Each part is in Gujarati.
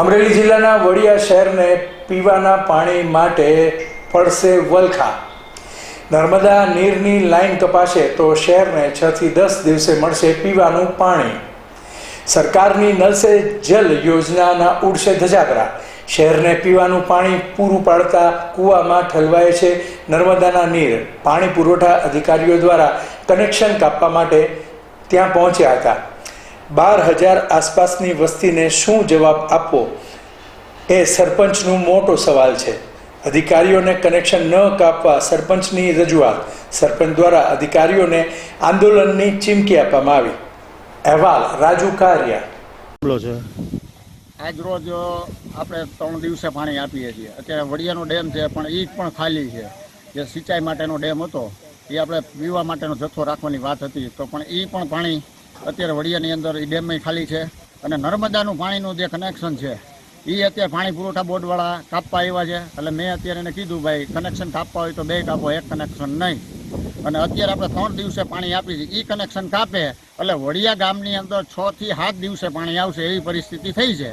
અમરેલી જિલ્લાના વડિયા શહેરને પીવાના પાણી માટે પડશે વલખા. નર્મદા નીરની લાઈન કપાશે તો શહેરને છ થી દસ દિવસે મળશે પીવાનું પાણી. સરકારની નલ સે જલ યોજનાના ઉડશે ધજાગરા. શહેરને પીવાનું પાણી પૂરું પાડતા કૂવામાં ઠલવાય છે નર્મદાના નીર. પાણી પુરવઠા અધિકારીઓ દ્વારા કનેક્શન કાપવા માટે ત્યાં પહોંચ્યા હતા. બાર હજાર આસપાસની વસ્તીને શું જવાબ આપવો? એ સરપંચનું મોટો સવાલ છે. અધિકારીઓને કનેક્શન ન કાપવા સરપંચની રજૂઆત. સરપંચ દ્વારા અધિકારીઓને આંદોલનની ચીમકી આપવામાં આવી. અહેવાલ રાજુ કારિયા. આજ રોજ આપણે ત્રણ દિવસે પાણી આપીએ છીએ. અત્યારે વડિયાનો ડેમ છે પણ એ પણ ખાલી છે. જે સિંચાઈ માટેનો ડેમ હતો એ આપણે પીવા માટેનો જથ્થો રાખવાની વાત હતી. તો પણ એ પણ પાણી અત્યારે વડિયાની અંદર એ ડેમમાં ખાલી છે અને નર્મદાનું પાણીનું જે કનેક્શન છે એ અત્યારે પાણી પુરવઠા બોર્ડવાળા કાપવા આવ્યા છે. એટલે મેં અત્યારે એને કીધું, ભાઈ કનેક્શન કાપવા હોય તો બે કાપો, એક કનેક્શન નહીં. અને અત્યારે આપણે ત્રણ દિવસે પાણી આપી છે. એ કનેક્શન કાપે, એટલે વડિયા ગામની અંદર છ થી સાત દિવસે પાણી આવશે એવી પરિસ્થિતિ થઈ છે.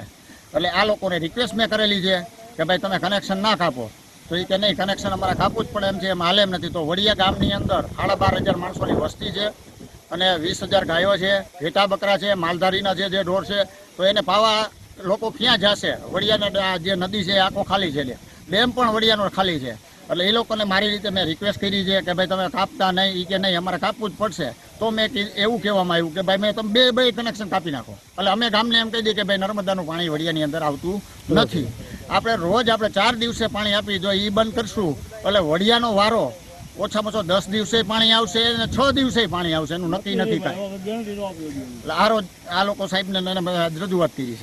એટલે આ લોકોને રિક્વેસ્ટ મેં કરેલી છે કે, ભાઈ, તમે કનેક્શન ના કાપો. તો એ કે, નહીં કનેક્શન અમારે કાપવું જ પડે એમ છે, એમ હાલે એમ નથી. તો વડિયા ગામની અંદર સાડા બાર હજાર માણસોની વસ્તી છે. અને વીસ હજાર ગાયો છે ઘેટા બકરા છે, માલધારીના છે જે ઢોર છે, તો એને પાવા લોકો ક્યાં જશે? વડિયાના જે નદી છે આખો ખાલી છે ડેમ પણ વડિયાનો ખાલી છે. એટલે એ લોકોને મારી રીતે મેં રિક્વેસ્ટ કરી છે કે ભાઈ તમે કાપતા નહીં એ કે નહીં, અમારે કાપવું જ પડશે. તો મેં એવું કહેવામાં આવ્યું કે ભાઈ મેં તમે બે બે કનેક્શન કાપી નાખો. એટલે અમે ગામને એમ કહી દઈએ કે ભાઈ નર્મદાનું પાણી વડિયાની અંદર આવતું નથી. આપણે રોજ આપણે ચાર દિવસે પાણી આપી જો એ બંધ કરશું. એટલે વડિયાનો વારો ઓછામાં ઓછો દસ દિવસે પાણી આવશે અને છ દિવસે પાણી આવશે એનું નક્કી નથી કાંઈ. એટલે આ રોજ આ લોકો સાહેબને રજૂઆત કરી છે.